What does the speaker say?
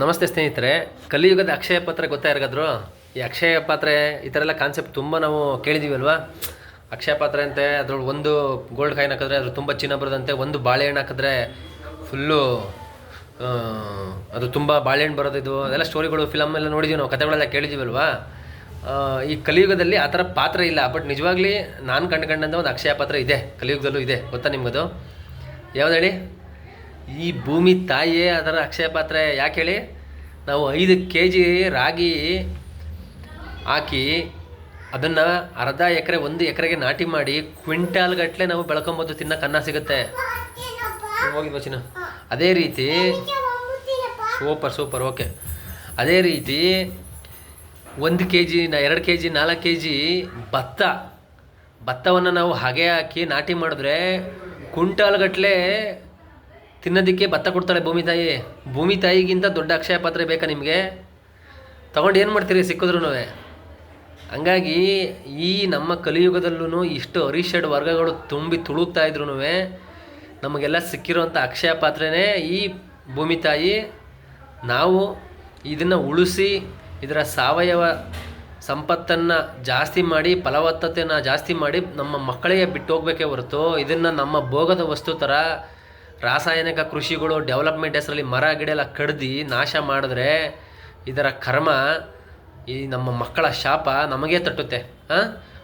ನಮಸ್ತೆ ಸ್ನೇಹಿತರೆ, ಕಲಿಯುಗದ ಅಕ್ಷಯ ಪಾತ್ರ ಗೊತ್ತಾ ಯಾರಿಗಾದ್ರು? ಈ ಅಕ್ಷಯ ಪಾತ್ರೆ ಈ ಥರ ಎಲ್ಲ ಕಾನ್ಸೆಪ್ಟ್ ತುಂಬ ನಾವು ಕೇಳಿದ್ದೀವಲ್ವಾ ಅಕ್ಷಯ ಪಾತ್ರೆ ಅಂತೆ ಅದ್ರಲ್ಲಿ ಒಂದು ಗೋಲ್ಡ್ ಕಾಯಿನ್ ಹಾಕಿದ್ರೆ ಅದ್ರ ತುಂಬ ಚಿನ್ನ ಬರೋದಂತೆ, ಒಂದು ಬಾಳೆಹಣ್ಣು ಹಾಕಿದ್ರೆ ಫುಲ್ಲು ಅದು ತುಂಬ ಬಾಳೆಹಣ್ಣು ಬರೋದು ಇದು. ಅದೆಲ್ಲ ಸ್ಟೋರಿಗಳು ಫಿಲಮ್ ಎಲ್ಲ ನೋಡಿದ್ದೀವಿ ನಾವು, ಕಥೆಗಳೆಲ್ಲ ಕೇಳಿದ್ದೀವಲ್ವಾ ಈ ಕಲಿಯುಗದಲ್ಲಿ ಆ ಥರ ಪಾತ್ರ ಇಲ್ಲ ಬಟ್ ನಿಜವಾಗ್ಲಿ ನಾನು ಕಂಡುಕೊಂಡಂಥ ಒಂದು ಅಕ್ಷಯ ಪಾತ್ರ ಇದೆ, ಕಲಿಯುಗದಲ್ಲೂ ಇದೆ, ಗೊತ್ತಾ ನಿಮಗದು? ಯಾವ್ದು ಹೇಳಿ? ಈ ಭೂಮಿ ತಾಯಿಯೇ ಅದರ ಅಕ್ಷಯ ಪಾತ್ರ. ಯಾಕೆ ಹೇಳಿ? ನಾವು ಐದು ಕೆ ಜಿ ರಾಗಿ ಹಾಕಿ ಅದನ್ನು ಅರ್ಧ ಎಕರೆ, ಒಂದು ಎಕರೆಗೆ ನಾಟಿ ಮಾಡಿ ಕ್ವಿಂಟಾಲ್ ಗಟ್ಟಲೆ ನಾವು ಬೆಳ್ಕೊಬೋದು ತಿನ್ನಕ್ಕೆ ಅನ್ನ ಸಿಗುತ್ತೆ. ಹೋಗಿ ಬಚ್ಚಿನ ಅದೇ ರೀತಿ ಸೂಪರ್ ಸೂಪರ್, ಓಕೆ. ಅದೇ ರೀತಿ ಒಂದು ಕೆ ಜಿ ಎರಡು ಕೆ ಜಿ ನಾಲ್ಕು ಕೆ ಜಿ ಭತ್ತ. ಭತ್ತವನ್ನು ನಾವು ಹಾಗೆ ಹಾಕಿ ನಾಟಿ ಮಾಡಿದ್ರೆ ಕುಂಟಾಲ್ ಗಟ್ಟಲೆ ತಿನ್ನೋದಕ್ಕೆ ಭತ್ತ ಕೊಡ್ತಾಳೆ ಭೂಮಿ ತಾಯಿ. ಭೂಮಿ ತಾಯಿಗಿಂತ ದೊಡ್ಡ ಅಕ್ಷಯ ಪಾತ್ರೆ ಬೇಕಾ ನಿಮಗೆ? ತಗೊಂಡು ಏನು ಮಾಡ್ತೀರಿ ಸಿಕ್ಕಿದ್ರು ಹಂಗಾಗಿ ಈ ನಮ್ಮ ಕಲಿಯುಗದಲ್ಲೂ ಇಷ್ಟು ಅರಿಷಡ್ ವರ್ಗಗಳು ತುಂಬಿ ತುಳುಕ್ತಾ ಇದ್ರು ನಮಗೆಲ್ಲ ಸಿಕ್ಕಿರೋಂಥ ಅಕ್ಷಯ ಪಾತ್ರೆನೇ ಈ ಭೂಮಿ ತಾಯಿ. ನಾವು ಇದನ್ನು ಉಳಿಸಿ ಇದರ ಸಾವಯವ ಸಂಪತ್ತನ್ನು ಜಾಸ್ತಿ ಮಾಡಿ, ಫಲವತ್ತತೆಯನ್ನು ಜಾಸ್ತಿ ಮಾಡಿ ನಮ್ಮ ಮಕ್ಕಳಿಗೆ ಬಿಟ್ಟು ಹೋಗಬೇಕೇ ಹೊರತು ಇದನ್ನು ನಮ್ಮ ಭೋಗದ ವಸ್ತು ಥರ ರಾಸಾಯನಿಕ ಕೃಷಿಗಳು ಡೆವಲಪ್ಮೆಂಟ್ ಹೆಸರಲ್ಲಿ ಮರ ಗಿಡ ಎಲ್ಲ ಕಡ್ದು ನಾಶ ಮಾಡಿದ್ರೆ ಇದರ ಕರ್ಮ ಈ ನಮ್ಮ ಮಕ್ಕಳ ಶಾಪ ನಮಗೇ ತಟ್ಟುತ್ತೆ ಹಾಂ